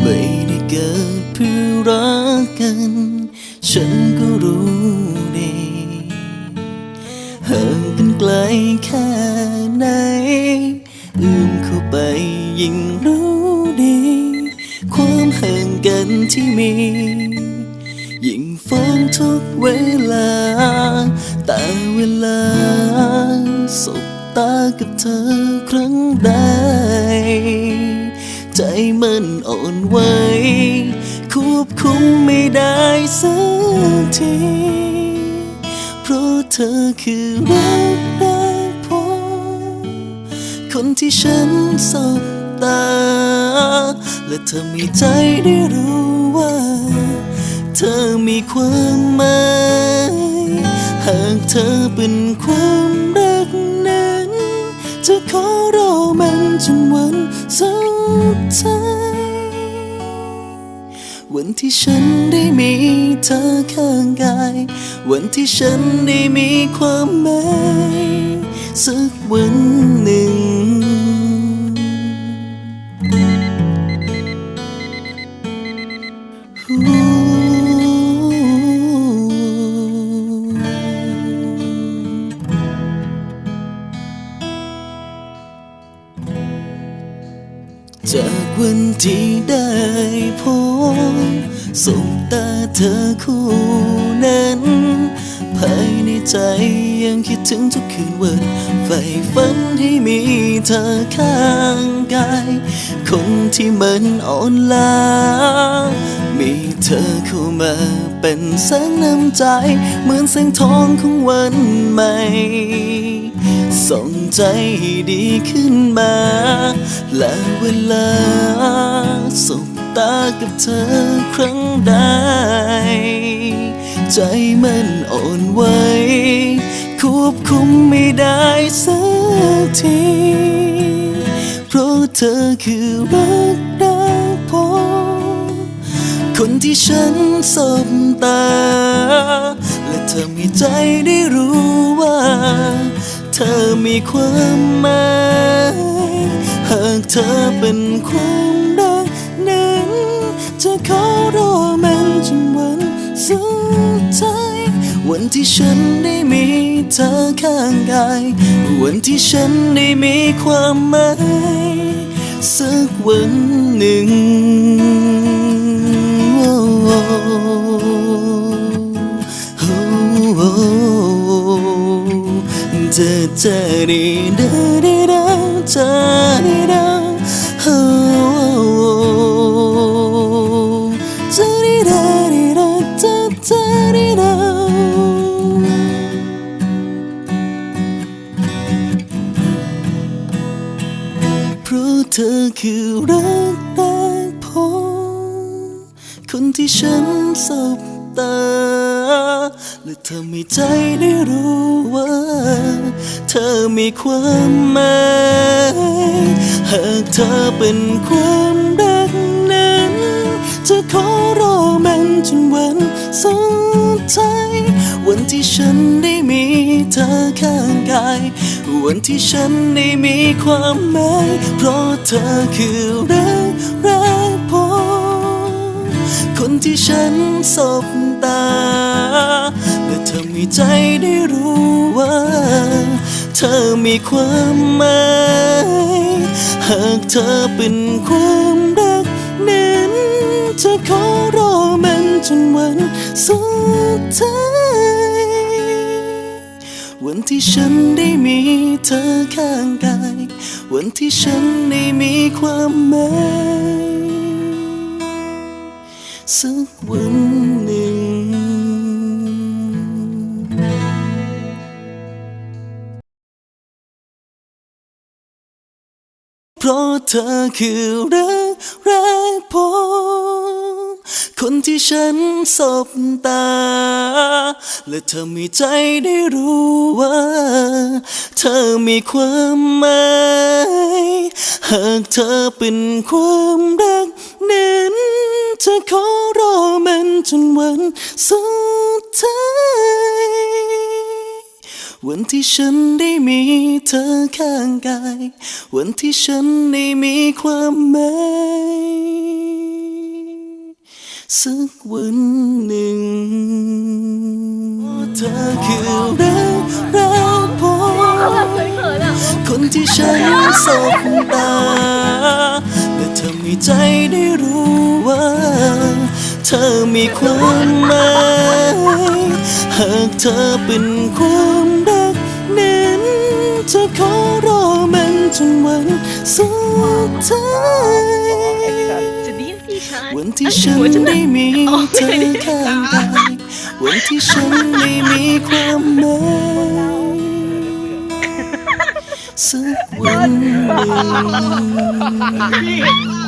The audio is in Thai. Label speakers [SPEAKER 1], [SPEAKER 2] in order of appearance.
[SPEAKER 1] ไม่ได้เกิดเพื่อรักกัน ฉันก็รู้ดีห่างกันไกลแค่ไหนลืมเข้าไปยิ่งรู้ดี ความห่างกันที่มี ยิ่งฟ้องทุกเวลา แต่เวลาสบตากับเธอครั้งใด ใจมันอ่อนไหวควบคุมไม่ได้สักที เพราะเธอคือรักแรกพบคนที่ฉันสบตา และเธอมีใจได้รู้ว่า เธอมีความหมาย หากเธอเป็นความรัก จะขอรแมันจนวันสุดท้ายวันที่ฉันได้มีเธอข้างกาย วันที่ฉันได้มีความหมายสักวันหนึ่ง จากวันที่ได้พบสบตาเธอคู่นั้น ภายในใจยังคิดถึงทุกคืนวันใฝ่ฝันให้มีเธอข้างกายคนที่มันอ่อนล้ามีเธอเข้ามาเป็นแสงน้ำใจ เหมือนแสงทองของวันใหม่ ส่งใจให้ดีขึ้นมา และเวลาสบตากับเธอครั้งใด ใจมันอ่อนไหวควบคุมไม่ได้สักที เพราะเธอคือรักแรกพบคนที่ฉันสบตา และเธอมีใจได้รู้ว่า เธอมีความหมายหากเธอเป็นความรักนั้นจะขอรอมันจนวันสุดท้ายวันที่ฉันได้มีเธอข้างกายวันที่ฉันได้มีความหมายสักวันหนึ่ง เธอเธอดีดาดีดาเธอดีดาโอ้เธอดีดาดีดาเธอเธอดีดาเพราะเธอคือรักแรกพบคนที่ฉันสบตา และเธอไมีใจได้รู้ว่า เธอมีความหมายหากเธอเป็นความรักนั้น จะขอรอมันจนวันสุดท้ายวันที่ฉันได้มีเธอข้างกาย วันที่ฉันได้มีความหมายเพราะเธอคือรัก ที่ฉันสบตาและเธอมีใจได้รู้ว่า เธอมีความหมายหากเธอเป็นความรักนั้นจะขอรอมันจนวันสุดท้ายวันที่ฉันได้มีเธอข้างกาย วันที่ฉันได้มีความหมาย สักวันหนึ่งเพราะเธอคือรักแรกพบคนที่ฉันสบตา และเธอมีใจได้รู้ว่า เธอมีความหมาย หากเธอเป็นความรักนั้ นจะขอรอมันจนวันสุดท้ายวันที่ฉันได้มีเธอข้างกาย วันที่ฉันได้มีความหมายสักวันหนึ่งเธอคือรักรักผมคนที่ฉันสบตาและเธอมีใจได้รู้ ว่า เธอมีความหมายหากเธอเป็นความรักนั้นจะขอรอมันจนวันสุดท้าย
[SPEAKER 2] จะได้ยินพี่ชาย
[SPEAKER 1] วันที่ฉันได้มีเธอข้างกายวันที่ฉันได้มีความหมายสักวันหนึ่ง